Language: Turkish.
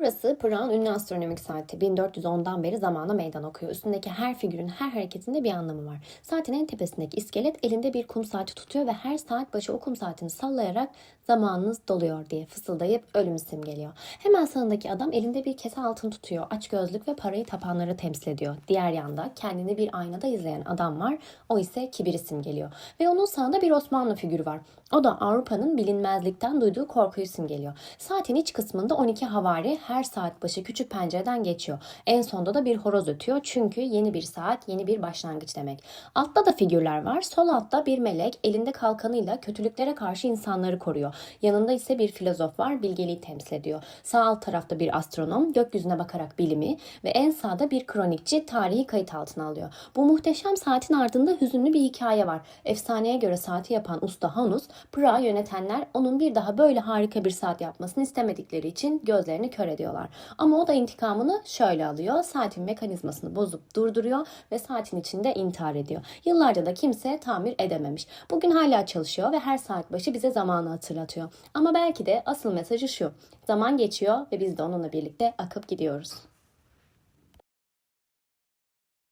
Burası Pırak'ın ünlü astronomik saati. 1410'dan beri zamana meydan okuyor. Üstündeki her figürün her hareketinde bir anlamı var. Saatin en tepesindeki iskelet elinde bir kum saati tutuyor ve her saat başı o kum saatini sallayarak zamanınız doluyor diye fısıldayıp ölümü simgeliyor. Hemen sağındaki adam elinde bir kese altın tutuyor. Aç gözlük ve parayı tapanları temsil ediyor. Diğer yanda kendini bir aynada izleyen adam var. O ise kibiri simgeliyor. Ve onun sağında bir Osmanlı figürü var. O da Avrupa'nın bilinmezlikten duyduğu korkuyu simgeliyor. Saatin iç kısmında 12 havari her saat başı küçük pencereden geçiyor. En sonda da bir horoz ötüyor çünkü yeni bir saat, yeni bir başlangıç demek. Altta da figürler var. Sol altta bir melek elinde kalkanıyla kötülüklere karşı insanları koruyor. Yanında ise bir filozof var, bilgeliği temsil ediyor. Sağ alt tarafta bir astronom, gökyüzüne bakarak bilimi ve en sağda bir kronikçi tarihi kayıt altına alıyor. Bu muhteşem saatin ardında hüzünlü bir hikaye var. Efsaneye göre saati yapan usta Hanus, Pırağı yönetenler onun bir daha böyle harika bir saat yapmasını istemedikleri için gözlerini kör ediyorlar. Ama o da intikamını şöyle alıyor. Saatin mekanizmasını bozup durduruyor ve saatin içinde intihar ediyor. Yıllarca da kimse tamir edememiş. Bugün hala çalışıyor ve her saat başı bize zamanı hatırlatıyor. Ama belki de asıl mesajı şu. Zaman geçiyor ve biz de onunla birlikte akıp gidiyoruz.